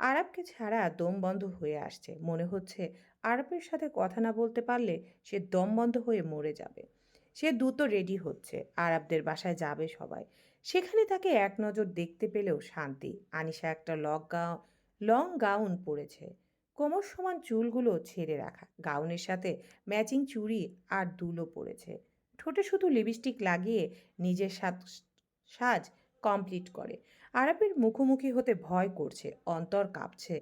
আরবকে ছাড়া দম বন্ধ হয়ে আসছে। মনে হচ্ছে আরবের সাথে কথা না বলতে পারলে সে দম বন্ধ হয়ে মরে যাবে। সে দ্রুত রেডি হচ্ছে, আরবদের বাসায় যাবে সবাই। সেখানে তাকে এক নজর দেখতে পেলেও শান্তি। আনিশা একটা লক গাউন লং গাউন পরেছে। কোমর সমান চুলগুলো ছেড়ে রাখা। গাউনের সাথে ম্যাচিং চুড়ি আর দুলও পরেছে। ঠোঁটে শুধু লিপস্টিক লাগিয়ে নিজের সাজ কমপ্লিট করে। আরবের মুখোমুখি হতে ভয় করছে, অন্তর কাঁপছে।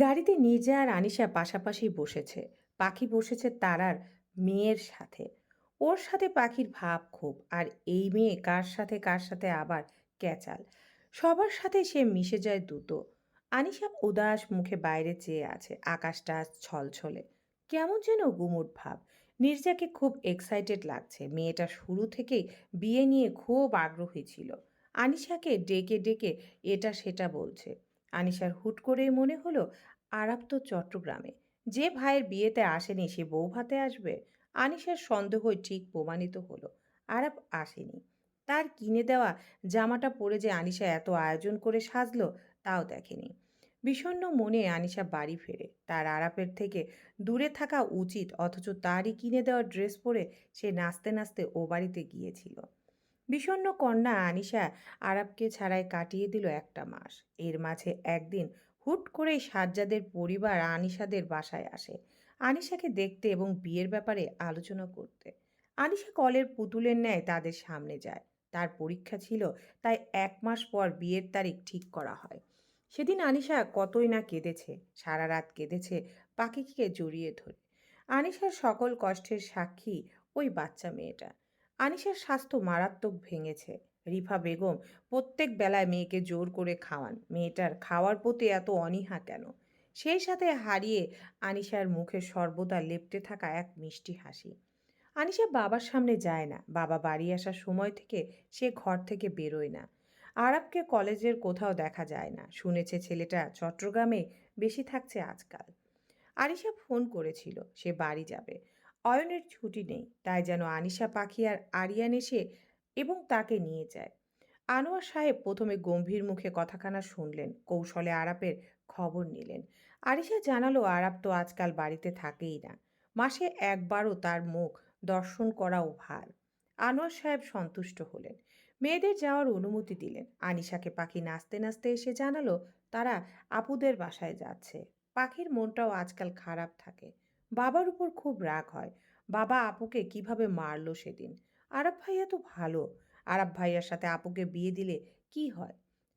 গাড়িতে নিজে আর আনিশা পাশাপাশি বসেছে। পাখি বসেছে তারার মেয়ের সাথে। ওর সাথে পাখির ভাব খুব, আর এই মেয়ে কার সাথে কার সাথে আবার ক্যাচাল? সবার সাথে সে মিশে যায় দ্রুত আনিশা উদাস মুখে বাইরে চেয়ে আছে, আকাশটা ছলছলে। কেমন যেন গুমুট ভাব। নির্জাকে খুব এক্সাইটেড লাগছে। মেয়েটা শুরু থেকেই বিয়ে নিয়ে খুব আগ্রহী ছিল। আনিশাকে ডেকে ডেকে এটা সেটা বলছে। আনিশার হুট করেই মনে হলো আরাপ তো চট্টগ্রামে। যে ভাইয়ের বিয়েতে আসেনি সে বউ ভাতে আসবে? আনিশার সন্দেহই ঠিক প্রমাণিত হলো। আরাপ আসেনি। তার কিনে দেওয়া জামাটা পরে যে আনিশা এত আয়োজন করে সাজলো, তাও দেখেনি। বিষণ্ণ মনে আনিশা বাড়ি ফেরে। তার আরাপের থেকে দূরে থাকা উচিত, অথচ তারই কিনে দেওয়া ড্রেস পরে সে নাচতে নাচতে ও বাড়িতে গিয়েছিল। বিষণ্ণ কন্যা আনিশা আরবকে ছাড়াই কাটিয়ে দিল একটা মাস। এর মাঝে একদিন হুট করেই সাজ্জাদের পরিবার আনিশাদের বাসায় আসে। আনিশাকে দেখতে এবং বিয়ের ব্যাপারে আলোচনা করতে। আনিশা কলের পুতুলের ন্যায় তাদের সামনে যায়। তার পরীক্ষা ছিল, তাই এক মাস পর বিয়ের তারিখ ঠিক করা হয়। সেদিন আনিশা কতই না কেঁদেছে, সারা রাত কেঁদেছে পাখিকে জড়িয়ে ধরে। আনিশার সকল কষ্টের সাক্ষী ওই বাচ্চা মেয়েটা। আনিশার স্বাস্থ্য মারাত্মক ভেঙেছে। রিফা বেগম প্রত্যেক বেলায় মেয়েকে জোর করে খাওয়ান। মেয়েটার খাওয়ার প্রতি এত অনীহা কেন? সেই সাথে হারিয়ে আনিশার মুখে সর্বদা লেপটে থাকা এক মিষ্টি হাসি। আনিশা বাবার সামনে যায় না। বাবা বাড়ি আসার সময় থেকে সে ঘর থেকে বেরোয় না। আরবকে কলেজের কোথাও দেখা যায় না। শুনেছে ছেলেটা চট্টগ্রামে বেশি থাকছে আজকাল। আরিশা ফোন করেছিল, সে বাড়ি যাবে। অয়নের ছুটি নেই, তাই যেন আনিশা পাখি আর আরিয়ান এসে এবং তাকে নিয়ে যায়। আনোয়ার সাহেব প্রথমে গম্ভীর মুখে কথাখানা শুনলেন, কৌশলে আরাপের খবর নিলেন। আরিশা জানালো, আরাপ তো আজকাল বাড়িতে থাকেই না। মাসে একবারও তার মুখ দর্শন করাও ভার। আনোয়ার সাহেব সন্তুষ্ট হলেন। মেয়েদের যাওয়ার অনুমতি দিলেন। আনিশাকে পাখি নাচতে নাচতে এসে জানালো, তারা আপুদের বাসায় যাচ্ছে। পাখির মনটাও আজকাল খারাপ থাকে। বাবার উপর খুব রাগ হয়। বাবা আপুকে কীভাবে মারলো সেদিন? আরব ভাইয়া তো ভালো। আরব ভাইয়ার সাথে আপুকে বিয়ে দিলে কি হয়?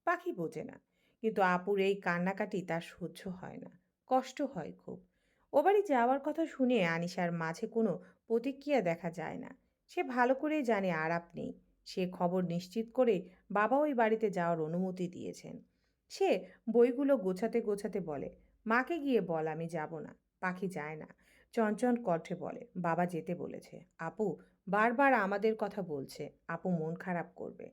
পাখি বোঝে না। কিন্তু আপুর এই কান্নাকাটি তার সহ্য হয় না। কষ্ট হয় খুব। ও বাড়ি যাওয়ার কথা শুনে আনিশার মাঝে কোনো প্রতিক্রিয়া দেখা যায় না। সে ভালো করেই জানে আরাপ নেই। সে খবর নিশ্চিত করে বাবা ওই বাড়িতে যাওয়ার অনুমতি দিয়েছেন। সে বইগুলো গোছাতে গোছাতে বলে, মাকে গিয়ে বল, আমি যাব না। পাখি যায় না। চঞ্চল কণ্ঠে বলে, বাবা যেতে বলেছে। আপু, বারবার আমাদের কথা বলছে। আপু মন খারাপ করবে।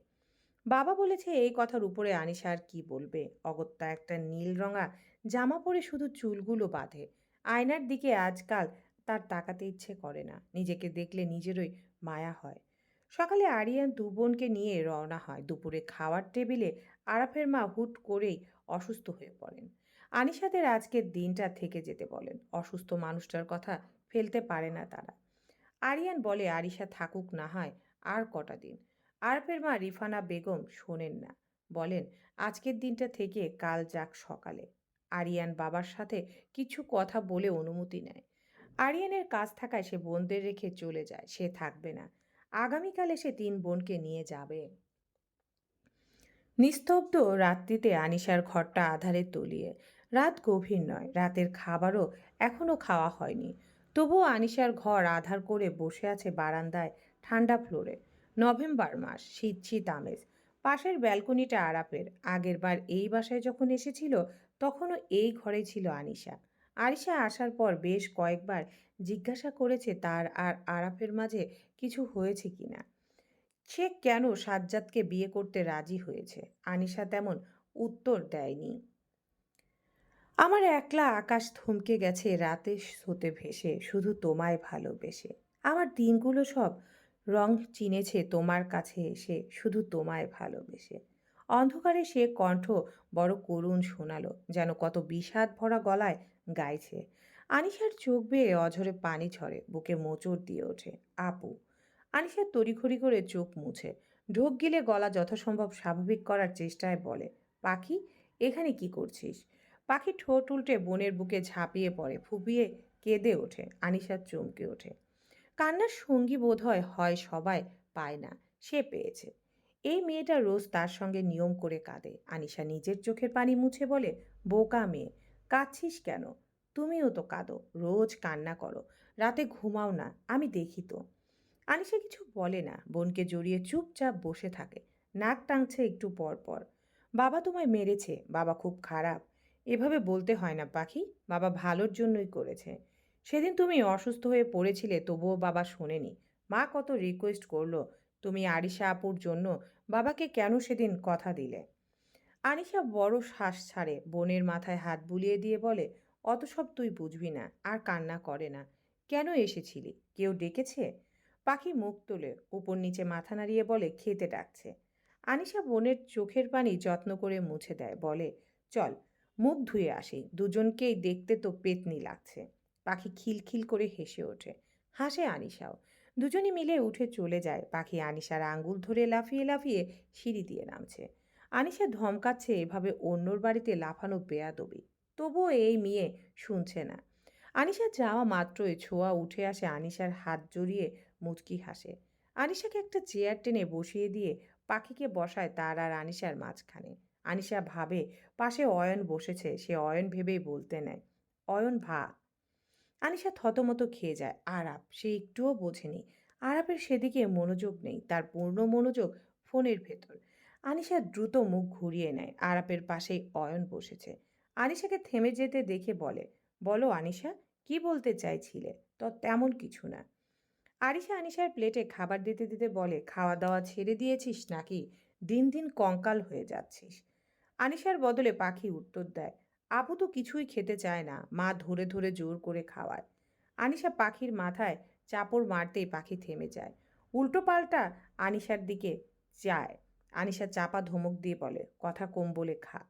বাবা বলেছে এই কথার উপরে আনিশা আর কি বলবে? অগত্যা একটা নীল রঙা জামা পরে শুধু চুলগুলো বাঁধে। আয়নার দিকে আজকাল তার তাকাতে ইচ্ছে করে না। নিজেকে দেখলে নিজেরই মায়া হয়। সকালে আরিয়ান দু বোনকে নিয়ে রওনা হয়। দুপুরে খাওয়ার টেবিলে আরাফের মা হুট করেই অসুস্থ হয়ে পড়েন। আনিশাদের আজকের দিনটা থেকে যেতে বলেন। অসুস্থ মানুষটার কথা ফেলতে পারে না তারা। আরিয়ান বলে, আরিশা থাকুক না হয়, আর কটা দিন? আরফের মা রিফানা বেগম শোনেন না। বলেন, আজকের দিনটা থেকে কাল যাক সকালে। আরিয়ান বাবার সাথে কিছু কথা বলে অনুমতি নেয়। আরিয়ানের কাজ থাকায় সে বোনদের রেখে চলে যায়, সে থাকবে না। আগামীকালে সে তিন বোনকে নিয়ে যাবে। নিস্তব্ধ রাত্রিতে আনিশার ঘরটা আধারে তলিয়ে রাত গভীর নয়, রাতের খাবারও এখনও খাওয়া হয়নি। তবুও আনিশার ঘর আধার করে বসে আছে বারান্দায় ঠান্ডা ফ্লোরে। নভেম্বর মাস শীত শীত আমেজ। পাশের ব্যালকনিটা আরাপের। আগের বার এই বাসায় যখন এসেছিল, তখনও এই ঘরে ছিল আনিশা। আরিশা আসার পর বেশ কয়েকবার জিজ্ঞাসা করেছে তার আর আরাফের মাঝে কিছু হয়েছে কি না। সে কেন সাজ্জাদকে বিয়ে করতে রাজি হয়েছে? আনিশা তেমন উত্তর দেয়নি। আমার একলা আকাশ থমকে গেছে, রাতে স্রোতে ভেসে, শুধু তোমায় ভালোবেসে। আমার দিনগুলো সব রং চিনেছে তোমার কাছে এসে, শুধু তোমায় ভালোবেসে। অন্ধকারে সে কণ্ঠ বড় করুণ শোনালো, যেন কত বিষাদ ভরা গলায় গাইছে। আনিশার চোখ বেয়ে অঝরে পানি ঝরে, বুকে মোচড় দিয়ে ওঠে, আপু। আনিশার তড়িঘড়ি করে চোখ মুছে, ঢোক গিলে গলা যথাসম্ভব স্বাভাবিক করার চেষ্টায় বলে, পাখি, এখানে কি করছিস? পাখি ঠোঁট উল্টে বোনের বুকে ঝাঁপিয়ে পড়ে, ফুপিয়ে কেঁদে ওঠে আনিশার চমকে ওঠে। কান্নার সঙ্গী বোধ হয় হয় সবাই পায় না, সে পেয়েছে। এই মেয়েটা রোজ তার সঙ্গে নিয়ম করে কাঁদে। আনিশা নিজের চোখের পানি মুছে বলে, বোকা মেয়ে, কাঁদছিস কেন? তুমিও তো কাঁদো, রোজ কান্না করো, রাতে ঘুমাও না, আমি দেখি তো। আনিশা কিছু বলে না, বোনকে জড়িয়ে চুপচাপ বসে থাকে। নাক টাংছে একটু পর পর বাবা তোমায় মেরেছে, বাবা খুব খারাপ। এভাবে বলতে হয় না, পাখি। বাবা ভালোর জন্যই করেছে। সেদিন তুমি অসুস্থ হয়ে পড়েছিলে, তবুও বাবা শোনেনি। মা কত রিকোয়েস্ট করল, তুমি আরিশা আপুর জন্য বাবাকে কেন সেদিন কথা দিলে? আনিশা বড় শ্বাস ছাড়ে, বোনের মাথায় হাত বুলিয়ে দিয়ে বলে, অত সব তুই বুঝবি না, আর কান্না করে না। কেন এসেছিলি? কেউ ডেকেছে? পাখি মুখ তোলে উপর নিচে মাথা নাড়িয়ে বলে, খেতে ডাকছে। আনিশা বোনের চোখের পানি যত্ন করে মুছে দেয়, বলে, চল মুখ ধুয়ে আসি। দুজনকেই দেখতে তো পেতনি লাগছে। পাখি খিলখিল করে হেসে ওঠে। হাসে আনিশাও। দুজনে মিলে উঠে চলে যায়। পাখি আনিশার আঙ্গুল ধরে লাফিয়ে লাফিয়ে সিঁড়ি দিয়ে নামছে। আনিশা ধমকাচ্ছে এভাবে অন্যর বাড়িতে লাফানো বেয়াদবি। তবুও এই মেয়ে শুনছে না। আনিশা যাওয়া মাত্রই ছোঁয়া উঠে আসে আনিশার হাত জড়িয়ে মুচকি হাসে। আনিশাকে একটা চেয়ার টেনে বসিয়ে দিয়ে পাখিকে বসায় তার আর আনিশার মাঝখানে। আনিশা ভাবে, পাশে অয়ন বসেছে, সে অয়ন ভেবেই বলতে নেয়। অয়ন ভা আনিশা থতমত খেয়ে যায়। আরাপ, সে একটুও বোঝেনি। আরাপের সেদিকে মনোযোগ নেই, তার পূর্ণ মনোযোগ ফোনের ভেতর। আনিশা দ্রুত মুখ ঘুরিয়ে নেয়, আরাপের পাশেই অয়ন বসেছে। আনিশাকে থেমে যেতে দেখে বলে, বলো আনিশা, কি বলতে চাইছিলে? তো তেমন কিছু না। আরিশা আনিশার প্লেটে খাবার দিতে দিতে বলে, খাওয়া দাওয়া ছেড়ে দিয়েছিস নাকি? দিন দিন কঙ্কাল হয়ে যাচ্ছিস। আনিশার বদলে পাখি উত্তর দেয়, আপু তো কিছুই খেতে চায় না, মা ধরে ধরে জোর করে খাওয়ায়। আনিশা পাখির মাথায় চাপড় মারতেই পাখি থেমে যায়। উল্টো পাল্টা আনিশার দিকে যায়। আনিশা চাপা ধমক দিয়ে বলে, কথা কম বলে খা।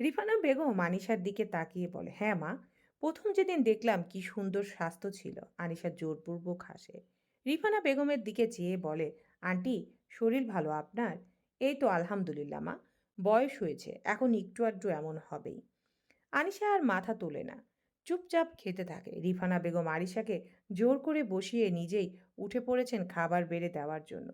রিফানা বেগম আনিশার দিকে তাকিয়ে বলে হ্যাঁ মা, প্রথম যেদিন দেখলাম কি সুন্দর স্বাস্থ্য ছিল, আনিশা জোরপূর্বক হাসে। রিফানা বেগমের দিকে চেয়ে বলে, আন্টি, শরীর ভালো আপনার? এই তো আলহামদুলিল্লাহ মা। বয়স হয়েছে, এখন একটু আধটু এমন হবেই। আনিশা আর মাথা তোলে না। চুপচাপ খেতে থাকে। রিফানা বেগম আরিশাকে জোর করে বসিয়ে নিজেই উঠে পড়েছেন খাবার বেড়ে দেওয়ার জন্য।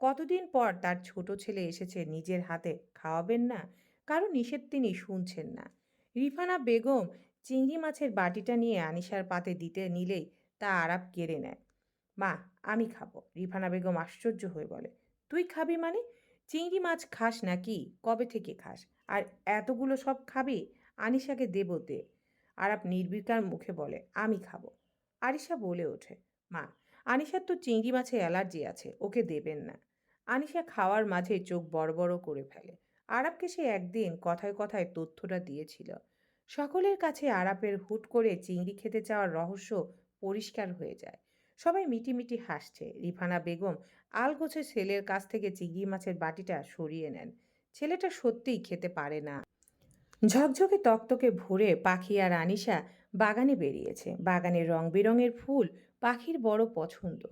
কতদিন পর তার ছোট ছেলে এসেছে নিজের হাতে খাওয়াবেন না? কারও নিষেধ তিনি শুনছেন না। রিফানা বেগম চিংড়ি মাছের বাটিটা নিয়ে আনিশার পাতে দিতে নিলেই তা আরাপ কেড়ে নেয়। মা, আমি খাব। রিফানা বেগম আশ্চর্য হয়ে বলে। তুই খাবি মানে? চিংড়ি মাছ খাস নাকি? কবে থেকে খাস? আর এতগুলো সব খাবি? আনিশাকে দেব দে। আরাপ নির্বিকার মুখে বলে, আমি খাব। আরিশা বলে ওঠে, মা, আনিশার তো চিংড়ি মাছে অ্যালার্জি আছে, ওকে দেবেন না। আনিশা খাওয়ার মাঝে চোখ বড় বড় করে ফেলে। আরাপকে সে একদিন কথায় কথায় তথ্যটা দিয়েছিল। সকলের কাছে আরাপের হুট করে চিংড়ি খেতে চাওয়ার রহস্য পরিষ্কার হয়ে যায়। সবাই মিটিমিটি হাসছে। রিফানা বেগম আলগোছে ছেলের কাছ থেকে চিংড়ি মাছের বাটিটা সরিয়ে নেন। ছেলেটা সত্যিই খেতে পারে না। ঝকঝকে তকতকে ভোরে পাখি আর আনিশা বাগানে বেরিয়েছে। বাগানের রং বেরঙের ফুল পাখির বড় পছন্দ।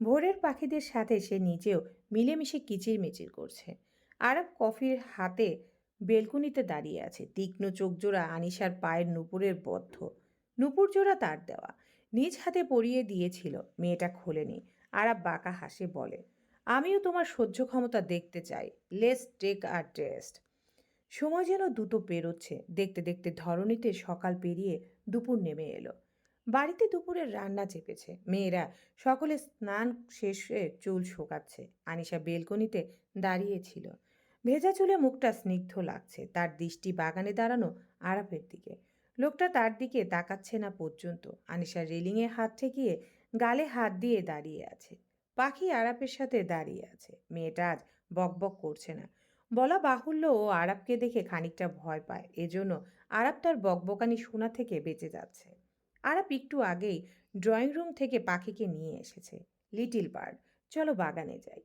ভোরের পাখিদের সাথে সে নিজেও মিলেমিশে কিচিরমিচির করছে। আরব কফির হাতে বেলকুনিতে দাঁড়িয়ে আছে। তীক্ষ্ণ চোখজোড়া আনিশার পায়ের নুপুরের বদ্ধ। নুপুর জোড়া তার দেওয়া। নিজ হাতে পরিয়ে দিয়েছিল, মেয়েটা খোলেনি। আরব বাঁকা হাসে বলে, আমিও তোমার সহ্য ক্ষমতা দেখতে চাই। লেস টেক আর টেস্ট সময় যেন দুটো পেরোচ্ছে, দেখতে দেখতে ধরণীতে সকাল পেরিয়ে দুপুর নেমে এলো। বাড়িতে দুপুরের রান্না চেপেছে। মেয়েরা সকলে স্নান শেষে চুল শোকাচ্ছে। আনিশা বেলকনিতে দাঁড়িয়েছিল ভেজা চুলে মুখটা স্নিগ্ধ লাগছে। তার দৃষ্টি বাগানে দাঁড়ানো আরাপের দিকে। লোকটা তার দিকে তাকাচ্ছে না পর্যন্ত। আনিশা রেলিংয়ে হাত ঠেকিয়ে গালে হাত দিয়ে দাঁড়িয়ে আছে। পাখি আরাপের সাথে দাঁড়িয়ে আছে। মেয়েটা আজ বকবক করছে না। বলা বাহুল্য ও আরাপকে দেখে খানিকটা ভয় পায়। এজন্য আরাব তার বকবকানি শোনা থেকে বেঁচে যাচ্ছে। আরাব একটু আগেই ড্রয়িং রুম থেকে পাখিকে নিয়ে এসেছে। লিটিল বার্ড, চলো বাগানে যাই।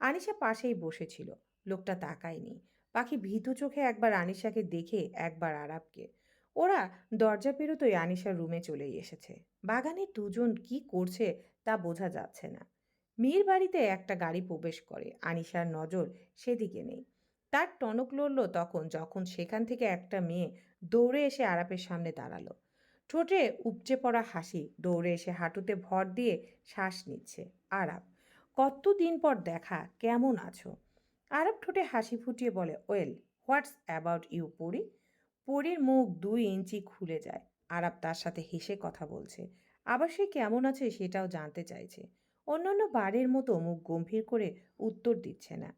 আনিশা পাশেই বসেছিল। লোকটা তাকায়নি। পাখি ভীতু চোখে একবার আনিশাকে দেখে একবার আরাবকে ওরা দরজা পেরোতই আনিশার রুমে চলেই এসেছে। বাগানে দুজন কি করছে তা বোঝা যাচ্ছে না। মেয়ের বাড়িতে একটা গাড়ি প্রবেশ করে। আনিশার নজর সেদিকে নেই। তার টনক লড়ল তখন, যখন সেখান থেকে একটা মেয়ে দৌড়ে এসে আরাপের সামনে দাঁড়াল। ঠোঁটে উপচে পড়া হাসি, দৌড়ে এসে হাঁটুতে ভর দিয়ে শ্বাস নিচ্ছে আরাপ। কতদিন পর দেখা, কেমন আছো? আরব ঠোঁটে হাসি ফুটিয়ে বলে, ওয়েল, হোয়াটস অ্যাবাউট ইউ, পরি? পরীর মুখ দুই ইঞ্চি খুলে যায়। আরব তার সাথে হেসে কথা বলছে। আবার সে কেমন আছে সেটাও জানতে চাইছে। অন্যান্য বারের মতো মুখ গম্ভীর করে উত্তর দিচ্ছে না।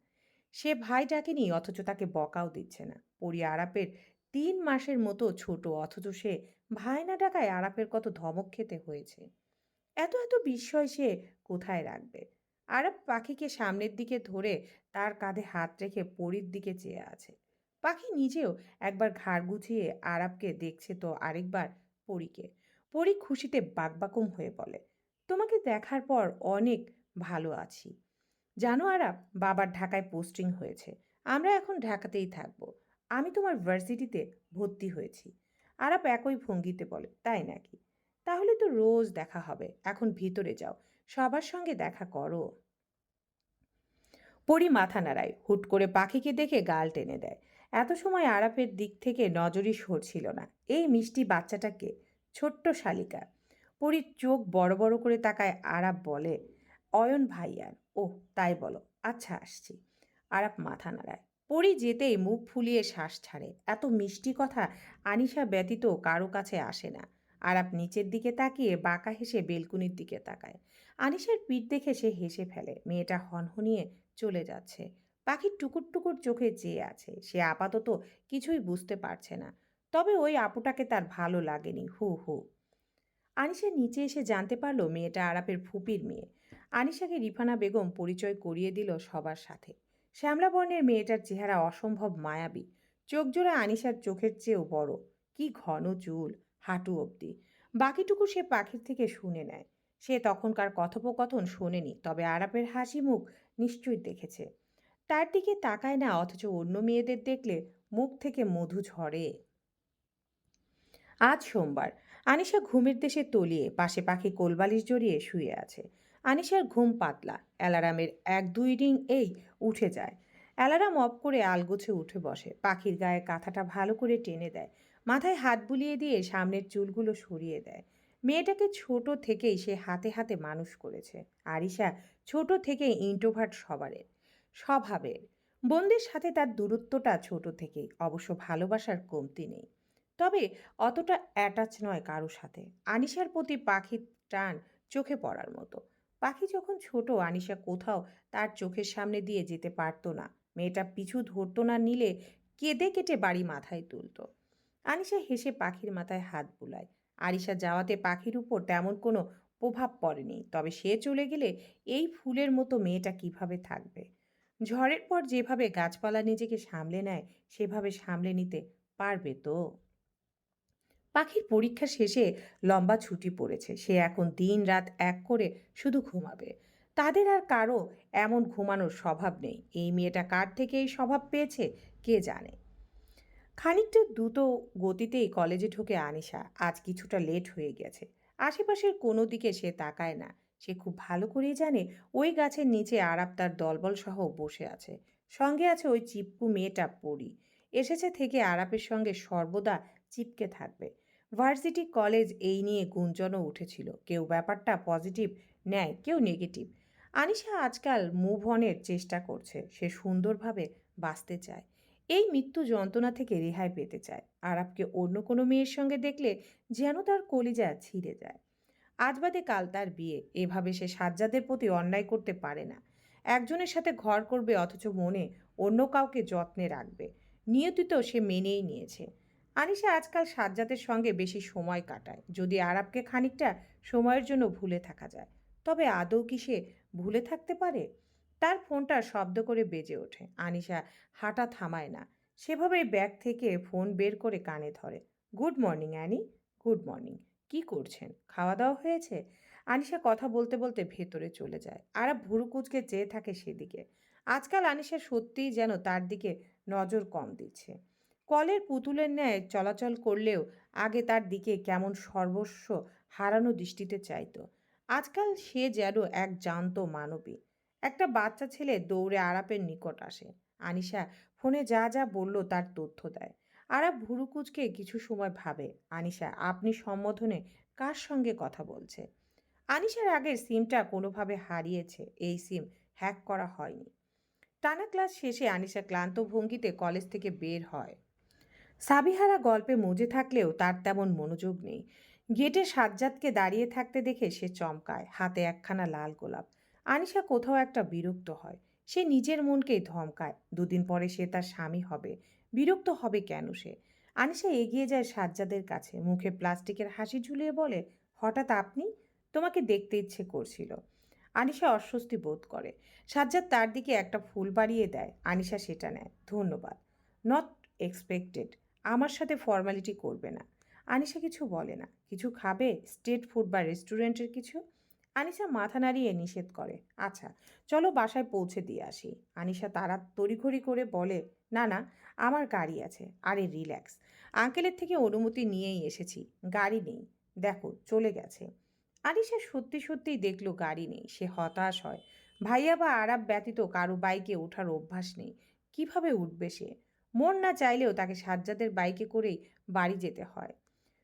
সে ভাই ডাকেনি অথচ তাকে বকাও দিচ্ছে না। পরি আরাপের তিন মাসের মতো ছোট, অথচ সে ভাই না ডাকায় আরাপের কত ধমক খেতে হয়েছে। এত এত বিস্ময় সে কোথায় রাখবে? আরব পাখিকে সামনের দিকে ধরে তার কাঁধে হাত রেখে পরীর দিকে চেয়ে আছে। পাখি নিজেও একবার ঘাড় গুছিয়ে আরবকে দেখছে তো আরেকবার পরীকে। পরী খুশিতে বাকবাকুম হয়ে বলে, তোমাকে দেখার পর অনেক ভালো আছি। জানো আরাব বাবার ঢাকায় পোস্টিং হয়েছে। আমরা এখন ঢাকাতেই থাকব। আমি তোমার ভার্সিটিতে ভর্তি হয়েছি আরাব একই ভঙ্গিতে বলে, তাই নাকি? তাহলে তো রোজ দেখা হবে। এখন ভিতরে যাও। সবার সঙ্গে দেখা করো পরি মাথা নাড়ায়, হুট করে পাখিকে দেখে গাল টেনে দেয়। এত সময় আরাপের দিক থেকে নজরই সরছিল না। এই মিষ্টি বাচ্চাটাকে ছোট্ট শালিকা, পরির চোখ বড় বড় করে তাকায় আরাপ বলে, অয়ন ভাইয়ার। ওহ, তাই বলো। আচ্ছা আসছি। আরাপ মাথা নাড়ায়। পরি যেতেই মুখ ফুলিয়ে শ্বাস ছাড়ে। এত মিষ্টি কথা আনিশা ব্যতীত কারও কাছে আসে না। আরাপ নিচের দিকে তাকিয়ে বাঁকা হেসে বেলকুনির দিকে তাকায়। আনিশার পিঠ দেখে সে হেসে ফেলে। মেয়েটা হনহনিয়ে চলে যাচ্ছে। পাখির টুকুর টুকুর চোখে চেয়ে আছে। সে আপাতত কিছুই বুঝতে পারছে না। তবে ওই আপুটাকে তার ভালো লাগেনি। হু হু। আনিশা নিচে এসে জানতে পারল মেয়েটা আরাপের ফুপির মেয়ে। আনিশাকে রিফানা বেগম পরিচয় করিয়ে দিল সবার সাথে। শ্যামলা বর্ণের মেয়েটার চেহারা অসম্ভব মায়াবী। চোখ জোড়া আনিশার চোখের চেয়েও বড়। কি ঘন চুল, হাঁটু অবধি। বাকিটুকু সে পাখির থেকে শুনে নেয়। সে তখনকার কথোপকথন শোনেনি, তবে আরাপের হাসি মুখ নিশ্চয়ই দেখেছে। তার দিকে তাকায় না, অথচ অন্য মেয়েদের দেখলে মুখ থেকে মধু ঝরে। আজ সোমবার, আনিশা ঘুমের দেশে তলিয়ে পাশে পাখি কোলবালিশ জড়িয়ে শুয়ে আছে। আনিশার ঘুম পাতলা, অ্যালারামের এক দুই রিং এই উঠে যায়। অ্যালারাম অফ করে আলগোছে উঠে বসে, পাখির গায়ে কাঁথাটা ভালো করে টেনে দেয়, মাথায় হাত বুলিয়ে দিয়ে সামনের চুলগুলো সরিয়ে দেয়। মেয়েটাকে ছোট থেকেই সে হাতে হাতে মানুষ করেছে, আরিশা ছোট থেকেই ইন্টোভার্ট সবারের। স্বভাবের। বোনদের সাথে তার দূরত্বটা ছোট থেকেই, অবশ্য ভালোবাসার কমতি নেই। তবে অতটা অ্যাটাচ নয় কারও সাথে। আনিশার প্রতি পাখির টান চোখে পড়ার মতো। পাখি যখন ছোট, আনিশা কোথাও তার চোখের সামনে দিয়ে যেতে পারতো না। মেয়েটা পিছু ধরতো না, নিলে কেঁদে কেটে বাড়ি মাথায় তুলতো। আনিশা হেসে পাখির মাথায় হাত বুলায়। আরিশা যাওয়াতে পাখির উপর তেমন কোনো প্রভাব পড়েনি। তবে সে চলে গেলে এই ফুলের মতো মেয়েটা কীভাবে থাকবে? ঝড়ের পর যেভাবে গাছপালা নিজেকে সামলে নেয়, সেভাবে সামলে নিতে পারবে তো। পাখির পরীক্ষা শেষে লম্বা ছুটি পড়েছে। সে এখন দিন রাত এক করে শুধু ঘুমাবে। তাদের আর কারও এমন ঘুমানোর স্বভাব নেই। এই মেয়েটা কার থেকে এই স্বভাব পেয়েছে, কে জানে? খানিকটা দ্রুত গতিতেই কলেজে ঢোকে আনিশা। আজ কিছুটা লেট হয়ে গেছে। আশেপাশের কোনো দিকে সে তাকায় না। সে খুব ভালো করেই জানে ওই গাছের নিচে আরাপ তার দলবল সহ বসে আছে। সঙ্গে আছে ওই চিপকু মেয়েটা পড়ি এসেছে থেকে আরাপের সঙ্গে সর্বদা চিপকে থাকবে। ভার্সিটি কলেজ এই নিয়ে গুঞ্জনও উঠেছিল। কেউ ব্যাপারটা পজিটিভ নেয়, কেউ নেগেটিভ। আনিশা আজকাল মুভ অনের চেষ্টা করছে। সে সুন্দরভাবে বাঁচতে চায়। এই মৃত্যু যন্ত্রণা থেকে রেহাই পেতে চায়। আরাবকে অন্য কোনো মেয়ের সঙ্গে দেখলে যেন তার কলিজা ছিঁড়ে যায়। আজ বাদে কাল তার বিয়ে। এভাবে সে সাজ্জাদের প্রতি অন্যায় করতে পারে না। একজনের সাথে ঘর করবে অথচ মনে অন্য কাউকে যত্নে রাখবে। নিয়তিত সে মেনেই নিয়েছে। আনিশা আজকাল সাজ্জাদের সঙ্গে বেশি সময় কাটায়। যদি আরাবকে খানিকটা সময়ের জন্য ভুলে থাকা যায়, তবে আদৌ কি সে ভুলে থাকতে পারে? তার ফোনটা শব্দ করে বেজে ওঠে। আনিশা হাঁটা থামায় না। সেভাবেই ব্যাগ থেকে ফোন বের করে কানে ধরে। Good morning, Annie. Good morning. কি করছেন? খাওয়া দাওয়া হয়েছে? আনিশা কথা বলতে বলতে ভেতরে চলে যায়। আর ভুরু কুচকে চেয়ে থাকে সেদিকে। আজকাল আনিশা সত্যিই যেন তার দিকে নজর কম দিচ্ছে। কলের পুতুলের ন্যায় চলাচল করলেও আগে তার দিকে কেমন সর্বস্ব হারানো দৃষ্টিতে চাইত। আজকাল সে যেন এক জান্ত মানবী। একটা বাচ্চা ছেলে দৌড়ে আরাপের নিকট আসে। আনিশা ফোনে যা যা বলল তার তথ্য দেয়। আরাপ ভুরুকুচকে কিছু সময় ভাবে, আনিশা, আপনি সম্বোধনে কার সঙ্গে কথা বলছে? আনিশার আগের সিমটা কোনোভাবে হারিয়েছে, এই সিম হ্যাক করা হয়নি। টানা ক্লাস শেষে আনিশা ক্লান্ত ভঙ্গিতে কলেজ থেকে বের হয়। সাবিহারা গল্পে মজে থাকলেও তার তেমন মনোযোগ নেই। গেটে সাজ্জাদকে দাঁড়িয়ে থাকতে দেখে সে চমকায়, হাতে একখানা লাল গোলাপ। আনিশা কোথাও একটা বিরক্ত হয়। সে নিজের মনকেই ধমকায়, দুদিন পরে সে তার স্বামী হবে বিরক্ত হবে কেন সে? আনিশা এগিয়ে যায় সাজ্জাদের কাছে। মুখে প্লাস্টিকের হাসি ঝুলিয়ে বলে, হঠাৎ আপনি? তোমাকে দেখতে ইচ্ছে করছিল। আনিশা অস্বস্তি বোধ করে। সাজ্জাদ তার দিকে একটা ফুল বাড়িয়ে দেয়। আনিশা সেটা নেয়। ধন্যবাদ। নট এক্সপেক্টেড আমার সাথে ফর্মালিটি করবে না। আনিশা কিছু বলে না। কিছু খাবে? স্ট্রিট ফুড বা রেস্টুরেন্টের কিছু? আনিশা মাথা নাড়িয়ে নিষেধ করে। আচ্ছা চলো বাসায় পৌঁছে দিয়ে আসি। আনিশা তারা তড়িঘড়ি করে বলে, না না, আমার গাড়ি আছে। আরে, রিল্যাক্স। আঙ্কেলের থেকে অনুমতি নিয়েই এসেছি। গাড়ি নেই। দেখো, চলে গেছে। আনিশা সত্যি সত্যিই দেখল গাড়ি নেই। সে হতাশ হয়। ভাইয়া বা আরাব ব্যতীত কারও বাইকে ওঠার অভ্যাস নেই। কীভাবে উঠবে সে? মন না চাইলেও তাকে সাজ্জাদের বাইকে করেই বাড়ি যেতে হয়।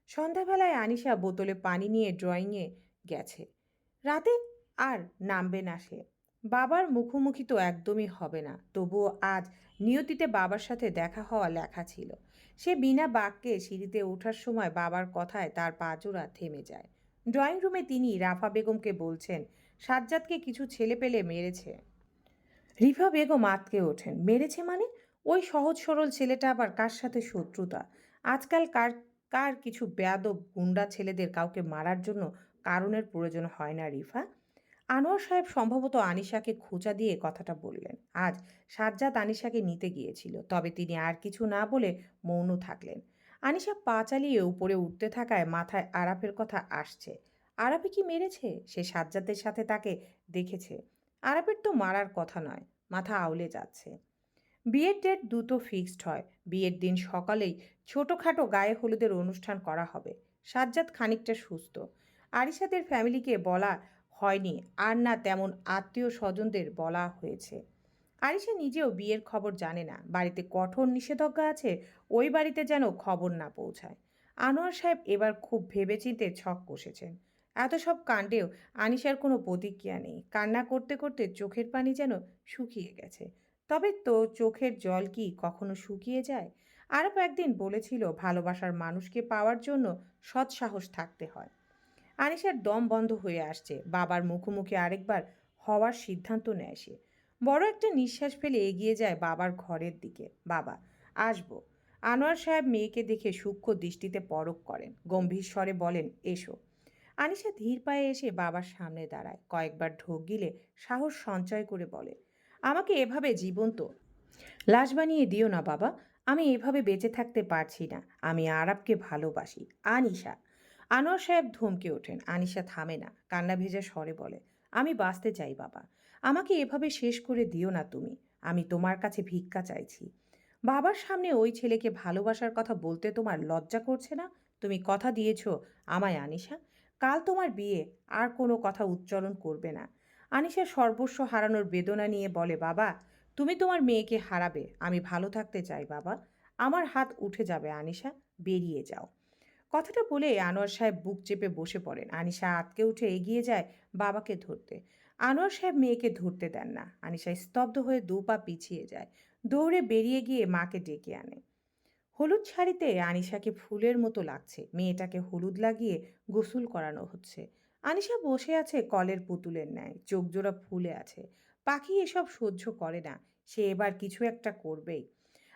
সন্ধ্যাবেলায় আনিশা বোতলে পানি নিয়ে ড্রয়িংয়ে গেছে। রাতে আর নামবে না সে। বাবার মুখোমুখি তো একদমই হবে না। তবুও আজ নিয়তিতে বাবার সাথে দেখা হওয়া লেখা ছিল। সে বিনা বাক্যে সিঁড়িতে ওঠার সময় বাবার কথায় তার পাজোড়া থেমে যায়। ড্রয়িং রুমে তিনি রাফা বেগমকে বলছেন, সাজ্জাদকে কিছু ছেলে পেলে মেরেছে। রিফা বেগম আতকে ওঠেন। মেরেছে মানে? ওই সহজ সরল ছেলেটা আবার কার সাথে শত্রুতা? আজকাল কার কার কিছু বেয়াদব গুন্ডা ছেলেদের কাউকে মারার জন্য কারণের প্রয়োজন হয় না, রিফা। আনোয়ার সাহেব সম্ভবত আনিশাকে খোঁচা দিয়ে কথাটা বললেন। আজ সাজ্জাদ আনিশাকে নিতে গিয়েছিল, তবে তিনি আর কিছু না বলে মৌন থাকলেন। আনিশা পা চালিয়ে উপরে উঠতে থাকায় মাথায় আরাফের কথা আসছে। আরাফে কি মেরেছে? সে সাজ্জাদের সাথে তাকে দেখেছে। আরাফের তো মারার কথা নয়, মাথা আউলে যাচ্ছে। বিয়ের ডেট দুটো ফিক্সড হয়, বিয়ের দিন সকালেই ছোটোখাটো গায়ে হলুদের অনুষ্ঠান করা হবে। সাজ্জাদ খানিকটা সুস্থ। আরিশাদের ফ্যামিলিকে বলা হয়নি, আর না তেমন আত্মীয় স্বজনদের বলা হয়েছে। আরিশা নিজেও বিয়ের খবর জানে না। বাড়িতে কঠোর নিষেধাজ্ঞা আছে, ওই বাড়িতে যেন খবর না পৌঁছায়। আনোয়ার সাহেব এবার খুব ভেবেচিন্তে ছক কষেছেন। এত সব কাণ্ডেও আনিশার কোনো প্রতিক্রিয়া নেই। কান্না করতে করতে চোখের পানি যেন শুকিয়ে গেছে। তবে তো চোখের জল কি কখনো শুকিয়ে যায়? আরব একদিন বলেছিল ভালোবাসার মানুষকে পাওয়ার জন্য সৎসাহস থাকতে হয়। আনিশার দম বন্ধ হয়ে আসছে। বাবার মুখোমুখি আরেকবার হওয়ার সিদ্ধান্ত নেয় সে। বড় একটা নিঃশ্বাস ফেলে এগিয়ে যায় বাবার ঘরের দিকে। বাবা, আসব। আনোয়ার সাহেব মেয়েকে দেখে সূক্ষ্ম দৃষ্টিতে পরক করেন। গম্ভীর স্বরে বলেন, এসো। আনিশা ধীর পায়ে এসে বাবার সামনে দাঁড়ায়। কয়েকবার ঢোক গিলে সাহস সঞ্চয় করে বলে, আমাকে এভাবে জীবন্ত। লাশ বানিয়ে দিও না বাবা। আমি এভাবে বেঁচে থাকতে পারছি না। আমি আরবকে ভালোবাসি। আনিশা আনোয়ার সাহেব ধমকে ওঠেন। আনিশা থামে না, কান্না ভেজা স্বরে বলে, আমি বাঁচতে চাই বাবা। আমাকে এভাবে শেষ করে দিও না তুমি। আমি তোমার কাছে ভিক্ষা চাইছি। বাবার সামনে ওই ছেলেকে ভালোবাসার কথা বলতে তোমার লজ্জা করছে না? তুমি কথা দিয়েছ আমায়, আনিশা। কাল তোমার বিয়ে, আর কোনো কথা উচ্চারণ করবে না। আনিশা সর্বস্ব হারানোর বেদনা নিয়ে বলে, বাবা, তুমি তোমার মেয়েকে হারাবে। আমি ভালো থাকতে চাই বাবা। আমার হাত উঠে যাবে, আনিশা। বেরিয়ে যাও। কথাটা বলে আনোয়ার সাহেব বুক চেপে বসে পড়েন। আনিশা আতকে উঠে এগিয়ে যায় বাবাকে ধরতে। আনোয়ার সাহেব মেয়েকে ধরতে দেন না। আনিশা স্তব্ধ হয়ে দু পা পিছিয়ে যায়। দৌড়ে বেরিয়ে গিয়ে মাকে ডেকে আনে। হলুদ শাড়িতে আনিশাকে ফুলের মতো লাগছে। মেয়েটাকে হলুদ লাগিয়ে গোসল করানো হচ্ছে। আনিশা বসে আছে কলের পুতুলের ন্যায়। চোখ জোড়া ফুলে আছে। পাখি এসব সহ্য করে না। সে এবার কিছু একটা করবেই।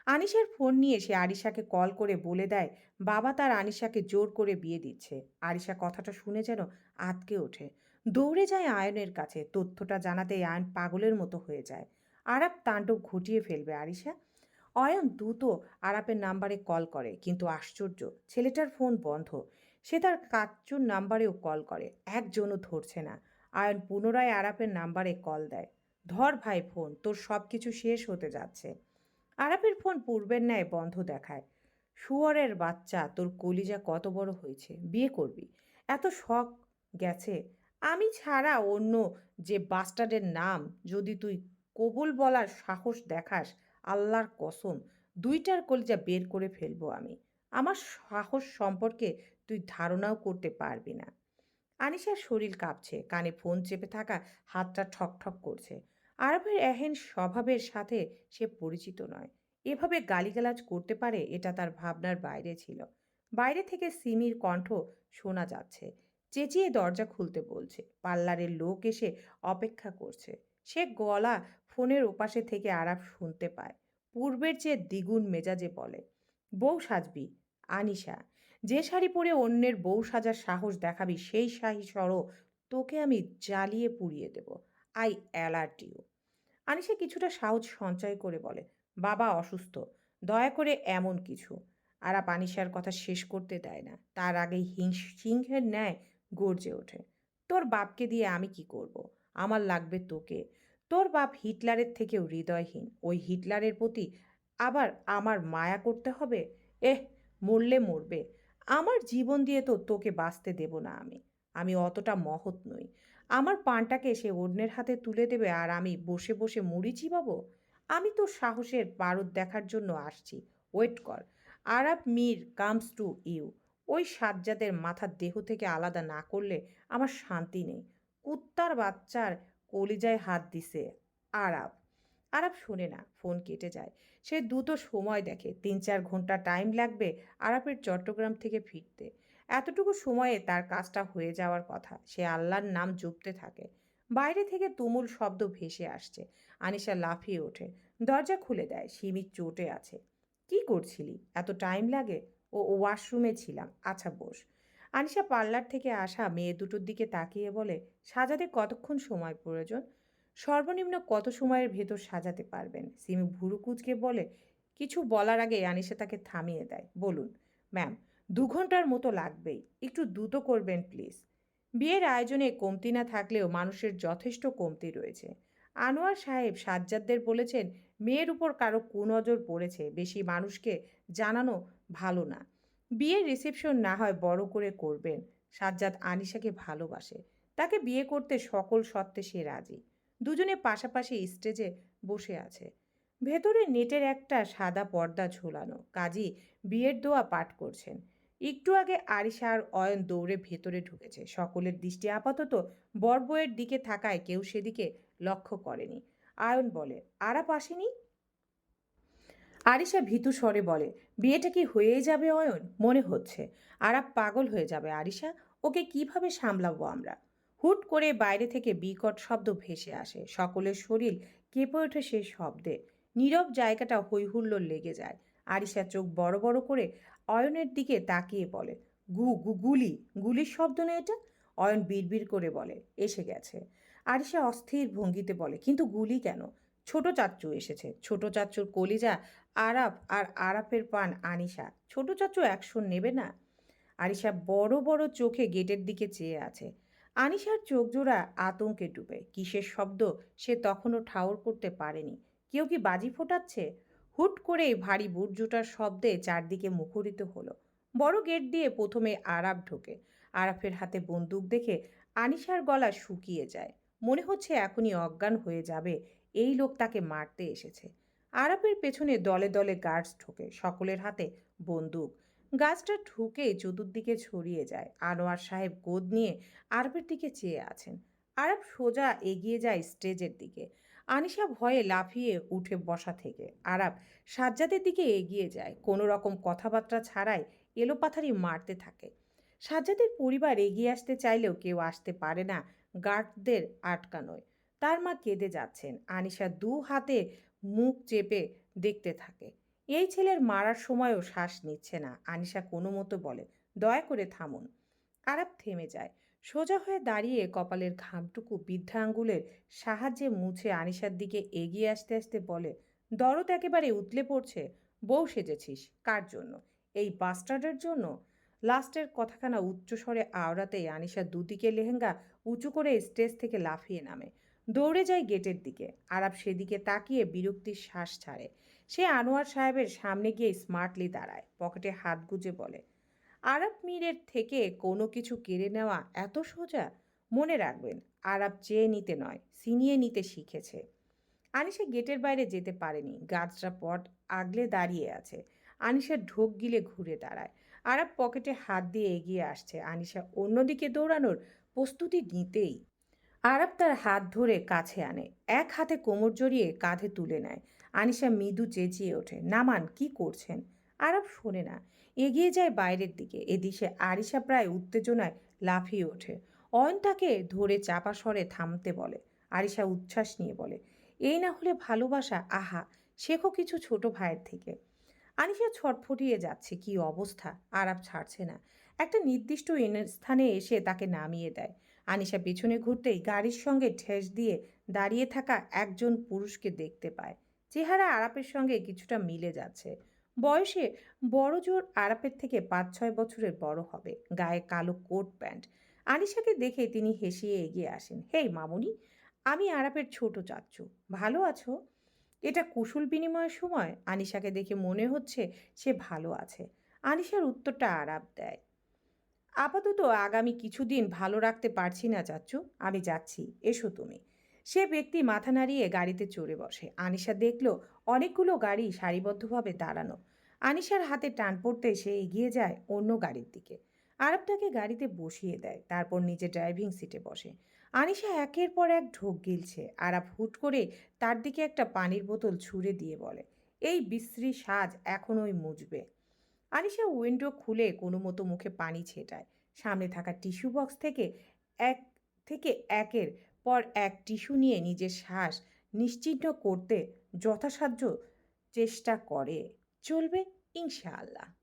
আনিশার ফোন নিয়ে সে আরিশাকে কল করে বলে দেয়, বাবা তার আনিশাকে জোর করে বিয়ে দিচ্ছে। আরিশা কথাটা শুনে যেন আতকে ওঠে। দৌড়ে যায় আয়নের কাছে, তথ্যটা জানাতেই আয়ন পাগলের মতো হয়ে যায়। আরাপ তাণ্ডব ঘটিয়ে ফেলবে আরিশা। অয়ন দ্রুত আরাপের নাম্বারে কল করে, কিন্তু আশ্চর্য, ছেলেটার ফোন বন্ধ। সে তার কাচ্চুর নাম্বারেও কল করে, একজনও ধরছে না। আয়ন পুনরায় আরাপের নাম্বারে কল দেয়, ধর ভাই ফোন, তোর সব কিছু শেষ হতে যাচ্ছে। আরাপের ফোন পূর্বের ন্যায় বন্ধ দেখায়। শুয়রের বাচ্চা, তোর কলিজা কত বড় হয়েছে? বিয়ে করবি? এত শখ গেছে। আমি ছাড়া অন্য যে বাস্টার্ডের নাম, যদি তুই কবুল বলার সাহস দেখাস, আল্লাহর কসম, দুইটার কলিজা বের করে ফেলব আমি। আমার সাহস সম্পর্কে তুই ধারণাও করতে পারবি না। আনিশার শরীর কাঁপছে, কানে ফোন চেপে থাকা হাতটা ঠক ঠক করছে। আরবের এহেন স্বভাবের সাথে সে পরিচিত নয়। এভাবে গালিগালাজ করতে পারে এটা তার ভাবনার বাইরে ছিল। বাইরে থেকে সিমির কণ্ঠ শোনা যাচ্ছে। চেঁচিয়ে দরজা খুলতে বলছে। পার্লারের লোক এসে অপেক্ষা করছে। সে গলা ফোনের ওপাশে থেকে আরাপ শুনতে পায়। পূর্বের চেয়ে দ্বিগুণ মেজাজে বলে, বউ সাজবি, আনিশা, যে শাড়ি পরে অন্যের বউ সাজার সাহস দেখাবি সেই শাহী সরো, তোকে আমি জ্বালিয়ে পুড়িয়ে দেব। I alert you. আনিশা কিছুটা সাহস সঞ্চয় করে বলে, বাবা অসুস্থ, দয়া করে এমন কিছু। আরাপ আনিশার কথা শেষ করতে দেয় না। তার আগেই হিংস, সিংহের ন্যায় গর্জে ওঠে, তোর বাপকে দিয়ে আমি কি করব। আমার লাগবে তোকে। তোর বাপ হিটলারের থেকেও হৃদয়হীন। ওই হিটলারের প্রতি আবার আমার মায়া করতে হবে? এহ, মরলে মরবে। আমার জীবন দিয়ে তো তোকে বাঁচতে দেব না আমি। আমি অতটা মহৎ নই। আমার পানটাকে সে অন্যের হাতে তুলে দেবে আর আমি বসে বসে মুড়ি চিবাবো? আমি তো সাহসের পারদ দেখার জন্য আসছি। ওয়েট কর। Aarav Mir comes to you. ওই সাজ্জাদের মাথার দেহ থেকে আলাদা না করলে আমার শান্তি নেই। কুত্তার বাচ্চার কলিজায় হাত দিছে আরাব। আরাব শোনে না, ফোন কেটে যায়। সে দ্রুত সময় দেখে। তিন চার ঘণ্টা টাইম লাগবে আরাপের চট্টগ্রাম থেকে ফিরতে। এতটুকু সময়ে তার কাজটা হয়ে যাওয়ার কথা। সে আল্লাহর নাম জপতে থাকে। বাইরে থেকে তুমুল শব্দ ভেসে আসছে। আনিশা লাফিয়ে ওঠে। দরজা খুলে দেয়। সিমির চোটে আছে। কি করছিলি? এত টাইম লাগে? ও ওয়াশরুমে ছিলাম। আচ্ছা বস। আনিশা পার্লার থেকে আসা মেয়ে দুটোর দিকে তাকিয়ে বলে, সাজাতে কতক্ষণ সময় প্রয়োজন? সর্বনিম্ন কত সময়ের ভেতর সাজাতে পারবেন? সিমি ভুরু কুচকে বলে, কিছু বলার আগে আনিশা তাকে থামিয়ে দেয়। বলুন। ম্যাম দু ঘণ্টার মতো লাগবেই। একটু দ্রুত করবেন, প্লিজ। বিয়ের আয়োজনে কমতি না থাকলেও মানুষের যথেষ্ট কমতি রয়েছে। আনোয়ার সাহেব সাজ্জাদদের বলেছেন, মেয়ের উপর কারও কুনজর পড়েছে, বেশি মানুষকে জানানো ভালো না। বিয়ের রিসেপশন না হয় বড় করে করবেন সাজ্জাদ আনিশাকে ভালোবাসে। তাকে বিয়ে করতে সকল সত্ত্বে সে রাজি। দুজনে পাশাপাশি স্টেজে বসে আছে। ভেতরে নেটের একটা সাদা পর্দা ঝোলানো। কাজী বিয়ের দোয়া পাঠ করছেন। একটু আগে আরিশা আর অয়ন দৌড়ে ভেতরে ঢুকেছে। সকলের দৃষ্টি আপাতত বরবইয়ের দিকে থাকায় কেউ সেদিকে লক্ষ্য করেনি। আয়ন বলে, আরাপ আসেনি? আরিশা ভীতু স্বরে বলে, বিয়েটা কি হয়েই যাবে অয়ন? মনে হচ্ছে, আরাপ পাগল হয়ে যাবে আরিশা, ওকে কীভাবে সামলাবো আমরা? হুট করে বাইরে থেকে বিকট শব্দ ভেসে আসে। সকলের শরীর কেঁপে ওঠে সেই শব্দে। নীরব জায়গাটা হৈহুল্লোর লেগে যায়। আরিশা চোখ বড় বড় করে অয়নের দিকে তাকিয়ে বলে, গু গু, গুলি, গুলির শব্দ না এটা? অয়ন বিড়বিড় করে বলে, এসে গেছে। আরিশা অস্থির ভঙ্গিতে বলে, কিন্তু গুলি কেন? ছোট চাচ্চু এসেছে। ছোট চাচ্চুর কলিজা আরাপ আর আরাপের পান আনিশা। ছোট চাচ্চু অ্যাকশন নেবে না? আরিশা বড় বড় চোখে গেটের দিকে চেয়ে আছে। আনিশার চোখ জোড়া আতঙ্কে ডুবে। কিসের শব্দ? সে তখনও ঠাউর করতে পারেনি। কেউ কি বাজি ফোটাচ্ছে? হুট করে ভারী বুট জুটার শব্দে চারদিকে মুখরিত হলো। বড় গেট দিয়ে প্রথমে আরাপ ঢোকে। আরাফের হাতে বন্দুক দেখে আনিশার গলা শুকিয়ে যায়। মনে হচ্ছে এখনই অজ্ঞান হয়ে যাবে। এই লোক তাকে মারতে এসেছে। আরাপের পেছনে দলে দলে গার্ডস ঢোকে, সকলের হাতে বন্দুক। গাছটা ঢুকে চতুর্দিকে ছড়িয়ে যায়। আনোয়ার সাহেব গোদ নিয়ে আরবের দিকে চেয়ে আছেন। আরব সোজা এগিয়ে যায় স্টেজের দিকে। আনিশা ভয়ে লাফিয়ে উঠে বসা থেকে। আরাব সাজ্জাদের দিকে এগিয়ে যায়। কোনো রকম কথাবার্তা ছাড়াই এলোপাথারি মারতে থাকে। সাজ্জাদের পরিবার এগিয়ে আসতে চাইলেও কেউ আসতে পারে না গার্ডদের আটকানোয়। তার মা কেঁদে যাচ্ছেন। আনিশা দু হাতে মুখ চেপে দেখতে থাকে। এই ছেলের মারার সময়ও শ্বাস নিচ্ছে না। আনিশা কোনো মতো বলে, দয়া করে থামুন। আরাব থেমে যায়। সোজা হয়ে দাঁড়িয়ে কপালের ঘামটুকু বৃদ্ধা আঙ্গুলের সাহায্যে মুছে আনিশার দিকে এগিয়ে আসতে আসতে বলে, দরদ একেবারে উতলে পড়ছে, বউ সেজেছিস, কার জন্য? এই বাস্টার্ডের জন্য? লাস্টের কথাখানা উচ্চস্বরে আওড়াতেই আনিশা দুদিকে লেহেঙ্গা উঁচু করে স্টেজ থেকে লাফিয়ে নামে। দৌড়ে যায় গেটের দিকে। আরাব সেদিকে তাকিয়ে বিরক্তির শ্বাস ছাড়ে। সে আনোয়ার সাহেবের সামনে গিয়ে স্মার্টলি দাঁড়ায়। পকেটে হাত গুজে বলে আরব মীরের থেকে কোনো কিছু কেড়ে নেওয়া এত সোজা? মনে রাখবেন, আরব চেয়ে নিতে নয়, সিনিয়ে নিতে শিখেছে। আনিশা গেটের বাইরে যেতে পারেনি। গাছটা পট আগলে দাঁড়িয়ে আছে। আনিশা ঢোক গিলে ঘুরে দাঁড়ায়। আরব পকেটে হাত দিয়ে এগিয়ে আসছে। আনিশা অন্যদিকে দৌড়ানোর প্রস্তুতি নিতেই আরব তার হাত ধরে কাছে আনে। এক হাতে কোমর জড়িয়ে কাঁধে তুলে নেয়। আনিশা মৃদু চেঁচিয়ে ওঠে। নামান, কি করছেন? আরব শোনে না। এগিয়ে যায় বাইরের দিকে। এদিকে আরিশা প্রায় উত্তেজনায় লাফিয়ে ওঠে। অয়ন তাকে ধরে চাপা স্বরে থামতে বলে। আরিশা উচ্ছ্বাস নিয়ে বলে, এই না হলে ভালোবাসা, আহা, শেখো কিছু ছোট ভাইয়ের থেকে। আনিশা ছটফটিয়ে যাচ্ছে, কি অবস্থা? আরাপ ছাড়ছে না। একটা নির্দিষ্ট স্থানে এসে তাকে নামিয়ে দেয়। আনিশা পেছনে ঘুরতেই গাড়ির সঙ্গে ঠেস দিয়ে দাঁড়িয়ে থাকা একজন পুরুষকে দেখতে পায়। চেহারা আরাপের সঙ্গে কিছুটা মিলে যাচ্ছে। বয়সে বড় জোর আরাপের থেকে পাঁচ, ছয় বছরের বড় হবে। গায়ে কালো কোট প্যান্ট। আনিশাকে দেখে তিনি হেসিয়ে এগিয়ে আসেন। হেই, মামুনি, আমি আরাপের ছোট চাচ্চু ভালো আছো? এটা কুশল বিনিময়ের সময়? আনিশাকে দেখে মনে হচ্ছে সে ভালো আছে। আনিশার উত্তরটা আরাপ দেয়। আপাতত আগামী কিছুদিন ভালো রাখতে পারছি না চাচ্চু আমি যাচ্ছি। এসো তুমি। সে ব্যক্তি মাথা নাড়িয়ে গাড়িতে চড়ে বসে। আনিশা দেখল অনেকগুলো গাড়ি সারিবদ্ধভাবে দাঁড়ানো। আনিশার হাতে টান পড়তে সে এগিয়ে যায় অন্য গাড়ির দিকে। আরব তাকে গাড়িতে বসিয়ে দেয়, তারপর নিজে ড্রাইভিং সিটে বসে। আনিশা একের পর এক ঢোক গিলছে। আরাব হুট করে তার দিকে একটা পানির বোতল ছুঁড়ে দিয়ে বলে, এই বিশ্রী সাজ এখনোই মুজবে আনিশা উইন্ডো খুলে কোনো মতো মুখে পানি ছেটায়। সামনে থাকা টিস্যু বক্স থেকে এক, থেকে একের পর এক টিস্যু নিয়ে নিজের শ্বাস নিশ্চিহ্ন করতে যথাসাধ্য চেষ্টা করে। চলবে ইনশাআল্লাহ।